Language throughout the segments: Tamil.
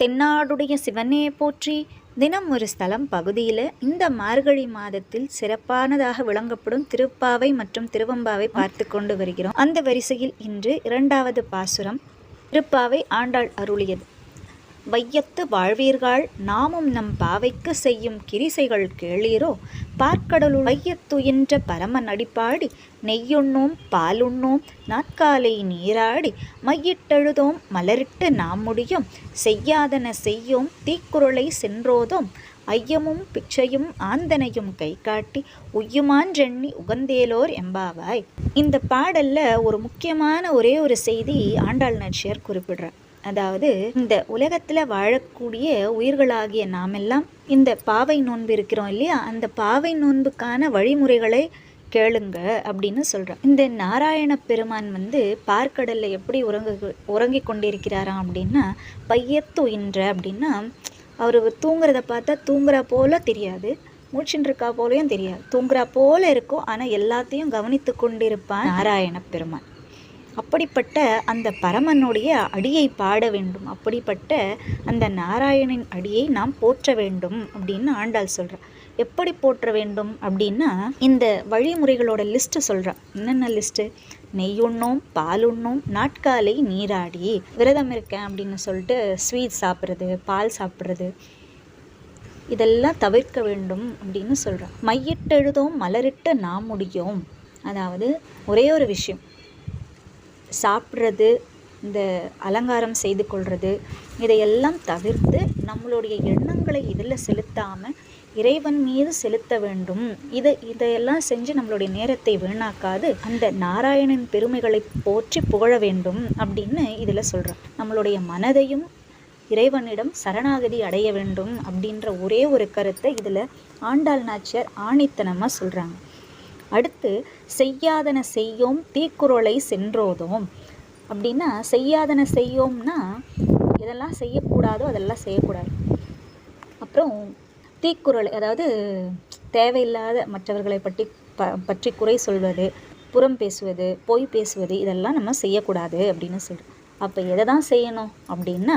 தென்னாடுடைய சிவனே போற்றி. தினம் ஒரு ஸ்தலம் பகுதியில் இந்த மார்கழி மாதத்தில் சிறப்பானதாக விளங்கப்படும் திருப்பாவை மற்றும் திருவம்பாவை பார்த்து கொண்டு வருகிறோம். அந்த வரிசையில் இன்று இரண்டாவது பாசுரம் திருப்பாவை ஆண்டாள் அருளியது. வையத்து வாழ்வீர்கள்? நாமும் நம் பாவைக்கு செய்யும் கிரிசைகள் கேளீரோ? பார்க்கடலுள் வையத்துயின்ற பரம நடிப்பாடி நெய்யுண்ணோம் பாலுண்ணோம் நாற்காலை நீராடி மையிட்டெழுதோம் மலரிட்டு நாம் முடியும் செய்யாதன செய்யோம் தீக்குறளை சென்றோதோம் ஐயமும் பிச்சையும் ஆந்தனையும் கை காட்டி உய்யுமான்றெண்ணி உகந்தேலோர் எம்பாவாய். இந்த பாடல்ல ஒரு முக்கியமான ஒரே ஒரு செய்தி ஆண்டாள் நாச்சியார் குறிப்பிடுறார். அதாவது இந்த உலகத்தில் வாழக்கூடிய உயிர்களாகிய நாமெல்லாம் இந்த பாவை நோன்பு இருக்கிறோம் இல்லையா? அந்த பாவை நோன்புக்கான வழிமுறைகளை கேளுங்க அப்படின்னு சொல்கிறோம் இந்த நாராயண பெருமான் வந்து பார்க்கடலில் எப்படி உறங்கு உறங்கி கொண்டிருக்கிறாராம் அப்படின்னா பையத்து இன்ற அப்படின்னா அவர் தூங்குறத பார்த்தா தூங்குறா போல தெரியாது. மூச்சுன்னு இருக்கா போலையும் தெரியாது. தூங்குறா போல இருக்கும். ஆனால் எல்லாத்தையும் கவனித்து கொண்டிருப்பான் நாராயண பெருமான். அப்படிப்பட்ட அந்த பரமனுடைய அடியை பாட வேண்டும். அப்படிப்பட்ட அந்த நாராயணின் அடியை நாம் போற்ற வேண்டும் அப்படின்னு ஆண்டாள் சொல்கிறார் எப்படி போற்ற வேண்டும் அப்படின்னா இந்த வழிமுறைகளோட லிஸ்ட்டு சொல்கிறான் என்னென்ன லிஸ்ட்டு நெய்யுண்ணோம் பாலுண்ணோம் நாட்காலை நீராடி விரதம் இருக்கேன் அப்படின்னு சொல்லிட்டு ஸ்வீட் சாப்பிட்றது பால் சாப்பிட்றது இதெல்லாம் தவிர்க்க வேண்டும் அப்படின்னு சொல்கிறான் மையிட்டெழுதோம் மலரிட்டு நாம் முடியும் அதாவது ஒரே ஒரு விஷயம். சாப்பிட்றது இந்த அலங்காரம் செய்து கொள்வது இதையெல்லாம் தவிர்த்து நம்மளுடைய எண்ணங்களை இதில் செலுத்தாமல் இறைவன் மீது செலுத்த வேண்டும். இது இதையெல்லாம் செஞ்சு நம்மளுடைய நேரத்தை வீணாக்காது அந்த நாராயணன் பெருமைகளை போற்றி புகழ வேண்டும் அப்படின்னு இதில் சொல்கிறோம் நம்மளுடைய மனதையும் இறைவனிடம் சரணாகதி அடைய வேண்டும் அப்படின்ற ஒரே ஒரு கருத்தை இதில் ஆண்டாள் நாச்சியார் ஆணித்தனமாக சொல்கிறாங்க அடுத்து செய்யாதன செய்யோம் தீக்குறளை சென்றோதோம். அப்படின்னா செய்யாதன செய்யோம்னா எதெல்லாம் செய்யக்கூடாதோ அதெல்லாம் செய்யக்கூடாது. அப்புறம் தீக்குறளை அதாவது தேவையில்லாத மற்றவர்களை பற்றி ப பற்றி குறை சொல்வது புறம் பேசுவது பொய் பேசுவது இதெல்லாம் நம்ம செய்யக்கூடாது அப்படின்னு சொல்கிறோம் அப்போ எதை தான் செய்யணும் அப்படின்னா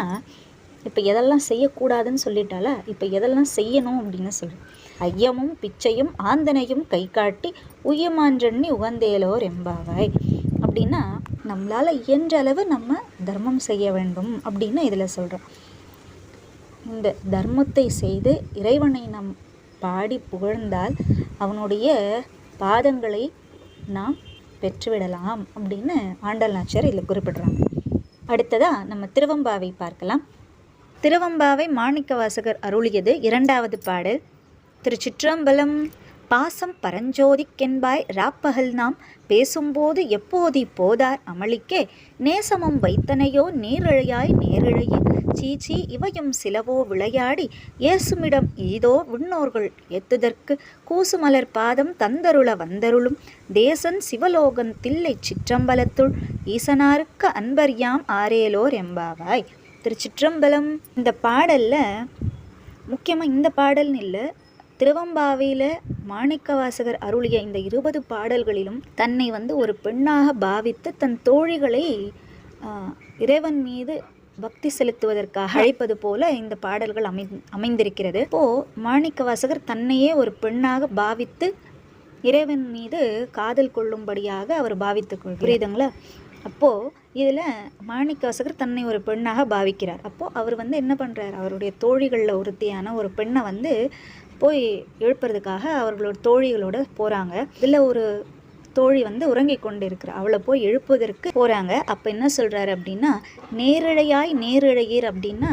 இப்போ எதெல்லாம் செய்யக்கூடாதுன்னு சொல்லிட்டால இப்போ எதெல்லாம் செய்யணும் அப்படின்னு சொல்கிறோம் ஐயமும் பிச்சையும் ஆந்தனையும் கை காட்டி உய்யமான்றண்ணி உகந்தேலோர் எம்பாவாய் அப்படின்னா நம்மளால் இயன்ற அளவு நம்ம தர்மம் செய்ய வேண்டும் அப்படின்னு இதில் சொல்கிறோம் இந்த தர்மத்தை செய்து இறைவனை நம் பாடி புகழ்ந்தால் அவனுடைய பாதங்களை நாம் பெற்றுவிடலாம் அப்படின்னு ஆண்டல் நாச்சியார் இதில் குறிப்பிடுறாங்க. அடுத்ததாக நம்ம திருவம்பாவை பார்க்கலாம். திருவம்பாவை மாணிக்க வாசகர் அருளியது இரண்டாவது பாடல். திருச்சிற்றம்பலம். பாசம் பரஞ்சோதிக்கென்பாய் ராப்பகல் நாம் பேசும்போது எப்போதி போதார் அமளிக்கே. நேசமும் வைத்தனையோ நேரிழையாய் நேரிழையே. சீச்சி இவையும் சிலவோ விளையாடி இயேசுமிடம் ஈதோ விண்ணோர்கள் ஏத்துதற்கு. கூசுமலர் பாதம் தந்தருள வந்தருளும் தேசன் சிவலோகன் தில்லை சிற்றம்பலத்துள். ஈசனாருக்கு அன்பர்யாம் ஆரேலோர் எம்பாவாய் திருச்சிற்றம்பலம். இந்த பாடலில் முக்கியமாக இந்த பாடல்னு இல்லை திருவம்பாவையில் மாணிக்கவாசகர் அருளிய இந்த இருபது பாடல்களிலும் தன்னை வந்து ஒரு பெண்ணாக பாவித்து தன் தோழிகளை இறைவன் மீது பக்தி செலுத்துவதற்காக அழைப்பது போல இந்த பாடல்கள் அமை அமைந்திருக்கிறது. இப்போ மாணிக்கவாசகர் தன்னையே ஒரு பெண்ணாக பாவித்து இறைவன் மீது காதல் கொள்ளும்படியாக அவர் பாவித்து கொள் புரியுதுங்களா? அப்போது இதில் மாணிக்கவாசகர் தன்னை ஒரு பெண்ணாக பாவிக்கிறார். அப்போது அவர் வந்து என்ன பண்ணுறார் அவருடைய தோழிகளில் ஒருத்தியான ஒரு பெண்ணை வந்து போய் எழுப்புறதுக்காக அவர்களோட தோழிகளோட போகிறாங்க இதில் ஒரு தோழி வந்து உறங்கிக் கொண்டு இருக்கிற அவளை போய் எழுப்புவதற்கு போகிறாங்க அப்போ என்ன சொல்கிறாரு அப்படின்னா நேரிழையாய் நேரிழையீர் அப்படின்னா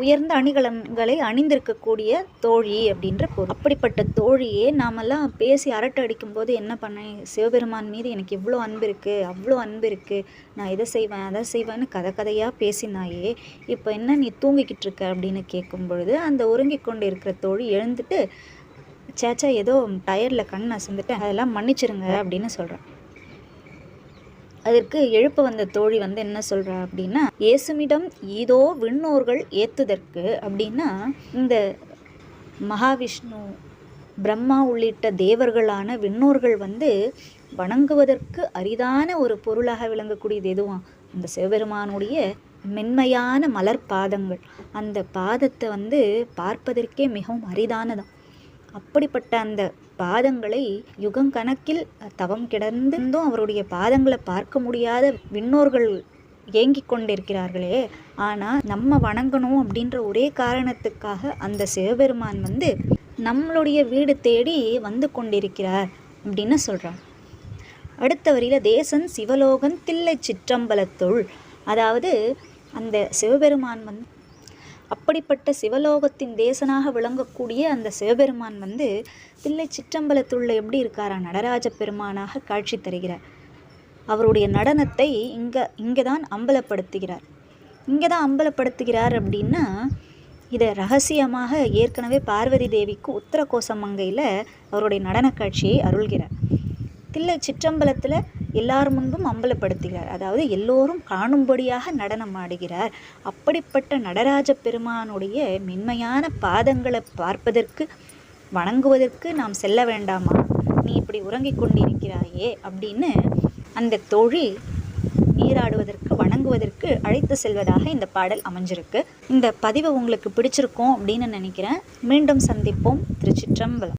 உயர்ந்த அணிகலன்களை அணிந்திருக்கக்கூடிய தோழி அப்படின்ற பொருள். அப்படிப்பட்ட தோழியே நாமெல்லாம் பேசி அரட்டை அடிக்கும்போது என்ன பண்ணேன்? சிவபெருமான் மீது எனக்கு இவ்வளோ அன்பு இருக்குது அவ்வளோ அன்பு இருக்குது நான் இதை செய்வேன் அதை செய்வேன்னு கதை கதையாக பேசினாயே இப்போ என்ன நீ தூங்கிக்கிட்டு இருக்க அப்படின்னு கேட்கும் பொழுது அந்த உறங்கி கொண்டு இருக்கிற தோழி எழுந்துட்டு சேச்சா ஏதோ டயரில் கண் அசந்துட்டு அதெல்லாம் மன்னிச்சிருங்க அப்படின்னு சொல்கிறேன் அதற்கு எழுப்ப வந்த தோழி வந்து என்ன சொல்கிறா அப்படின்னா இயேசுமிடம் இதோ விண்ணோர்கள் ஏத்துதற்கு அப்படின்னா இந்த மகாவிஷ்ணு பிரம்மா உள்ளிட்ட தேவர்களான விண்ணோர்கள் வந்து வணங்குவதற்கு அரிதான ஒரு பொருளாக விளங்கக்கூடியது எதுவும் அந்த சிவபெருமானுடைய மென்மையான மலர் பாதங்கள். அந்த பாதத்தை வந்து பார்ப்பதற்கே மிகவும் அரிதானதான் அப்படிப்பட்ட அந்த பாதங்களை யுகங்கணக்கில் தவம் கிடந்தும் அவருடைய பாதங்களை பார்க்க முடியாத விண்ணோர்கள் ஏங்கிக் கொண்டிருக்கிறார்களே. ஆனால் நம்ம வணங்கணும் அப்படின்ற ஒரே காரணத்துக்காக அந்த சிவபெருமான் வந்து நம்மளுடைய வீடு தேடி வந்து கொண்டிருக்கிறார் அப்படின்னு சொல்கிறார் அடுத்த வரியில் தேசன் சிவலோகன் தில்லை சிற்றம்பலத்துள். அதாவது அந்த சிவபெருமான் வந்து அப்படிப்பட்ட சிவலோகத்தின் தேசனாக விளங்கக்கூடிய அந்த சிவபெருமான் வந்து தில்லை சிற்றம்பலத்துள்ள எப்படி இருக்காரா? நடராஜ பெருமானாக காட்சி தருகிறார். அவருடைய நடனத்தை இங்கே இங்கே தான் அம்பலப்படுத்துகிறார். இங்கே தான் அம்பலப்படுத்துகிறார் அப்படின்னா இதை ரகசியமாக ஏற்கனவே பார்வதி தேவிக்கு உத்தர கோசமங்கையில் அவருடைய நடன காட்சியை அருள்கிறார். தில்லை சிற்றம்பலத்தில் எல்லார் முன்பும் அம்பலப்படுத்துகிறார். அதாவது எல்லோரும் காணும்படியாக நடனம் ஆடுகிறார். அப்படிப்பட்ட நடராஜ பெருமானுடைய மென்மையான பாதங்களை பார்ப்பதற்கு வணங்குவதற்கு நாம் செல்ல வேண்டாமா? நீ இப்படி உறங்கிக் கொண்டிருக்கிறாயே அப்படின்னு அந்த தோழி நீராடுவதற்கு வணங்குவதற்கு அழைத்து செல்வதாக இந்த பாடல் அமைஞ்சிருக்கு. இந்த பதிவு உங்களுக்கு பிடிச்சிருக்கும் அப்படின்னு நினைக்கிறேன். மீண்டும் சந்திப்போம். திருச்சிற்றம்பலம்.